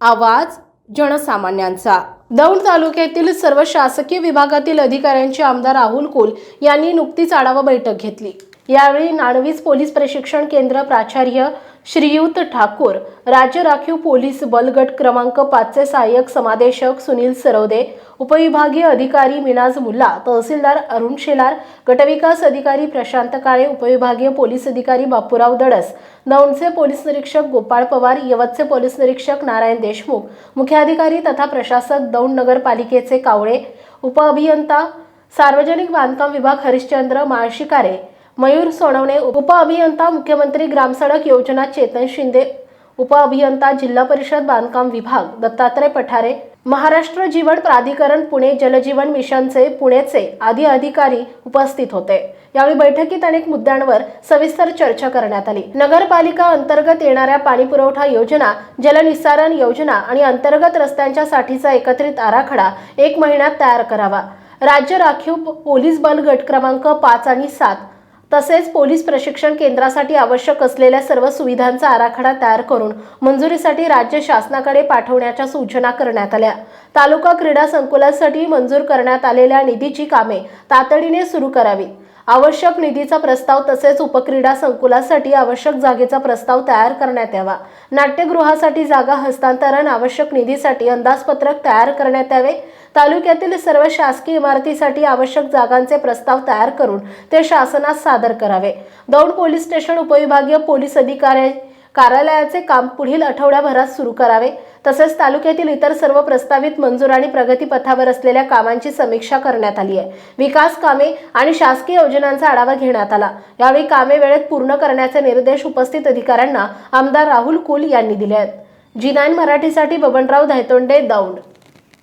आवाज जनसामान्यांचा. दौंड तालुक्यातील सर्व शासकीय विभागातील अधिकाऱ्यांचे आमदार राहुल कोल यांनी नुकतीच आढावा बैठक घेतली. यावेळी नाणवीज पोलीस प्रशिक्षण केंद्र प्राचार्य श्रीयुत ठाकूर राज्य राखीव पोलीस बल गट क्रमांक पाचचे सहाय्यक समादेशक सुनील सरवदे उपविभागीय अधिकारी मिनाज मुल्ला तहसीलदार अरुण शेलार गटविकास अधिकारी प्रशांत काळे उपविभागीय पोलीस अधिकारी बापूराव दडस दौंडचे पोलीस निरीक्षक गोपाळ पवार यवतचे पोलीस निरीक्षक नारायण देशमुख मुख्याधिकारी तथा प्रशासक दौंड नगरपालिकेचे कावळे उपअभियंता सार्वजनिक बांधकाम विभाग हरिश्चंद्र माळशिकारे मयूर सोनवणे उपअभियंता मुख्यमंत्री ग्रामसडक योजना चेतन शिंदे उपअभियंता जिल्हा परिषद बांधकाम विभाग दत्तात्रय पठारे महाराष्ट्र जीवन प्राधिकरण पुणे जलजीवन मिशनचे पुणेचे आदी अधिकारी उपस्थित होते. यावेळी बैठकीत अनेक मुद्द्यांवर सविस्तर चर्चा करण्यात आली. नगरपालिका अंतर्गत येणाऱ्या पाणीपुरवठा योजना जलनिसारण योजना आणि अंतर्गत रस्त्यांच्या साठीचा एकत्रित आराखडा एक महिन्यात तयार करावा. राज्य राखीव पोलीस बल गट क्रमांक पाच आणि सात तसेच पोलीस प्रशिक्षण केंद्रासाठी आवश्यक असलेल्या सर्व सुविधांचा आराखडा तयार करून मंजुरीसाठी राज्य शासनाकडे पाठवण्याच्या सूचना करण्यात आल्या. तालुका क्रीडा संकुलासाठी मंजूर करण्यात आलेल्या निधीची कामे तातडीने सुरू करावी आवश्यक निधीचा प्रस्ताव तसेच उपक्रीडा संकुलासाठी आवश्यक जागेचा प्रस्ताव तयार करण्यात यावा. नाट्यगृहासाठी जागा हस्तांतरण आवश्यक निधीसाठी अंदाजपत्रक तयार करण्यात यावे. तालुक्यातील सर्व शासकीय इमारतीसाठी आवश्यक जागांचे प्रस्ताव तयार करून ते शासनास सादर करावे. दौंड पोलीस स्टेशन उपविभागीय पोलीस अधिकारी कार्यालयाचे काम पुढील आठवड्याभरात सुरू करावे. तसेच तालुक्यातील इतर सर्व प्रस्तावित मंजूर आणि प्रगतीपथावर असलेल्या कामांची समीक्षा करण्यात आली आहे. विकास कामे आणि शासकीय योजनांचा आढावा घेण्यात आला. यावेळी कामे वेळेत पूर्ण करण्याचे निर्देश उपस्थित अधिकाऱ्यांना आमदार राहुल कुल यांनी दिले आहेत. जी नाईन मराठीसाठी बबनराव धायतोंडे दौंड.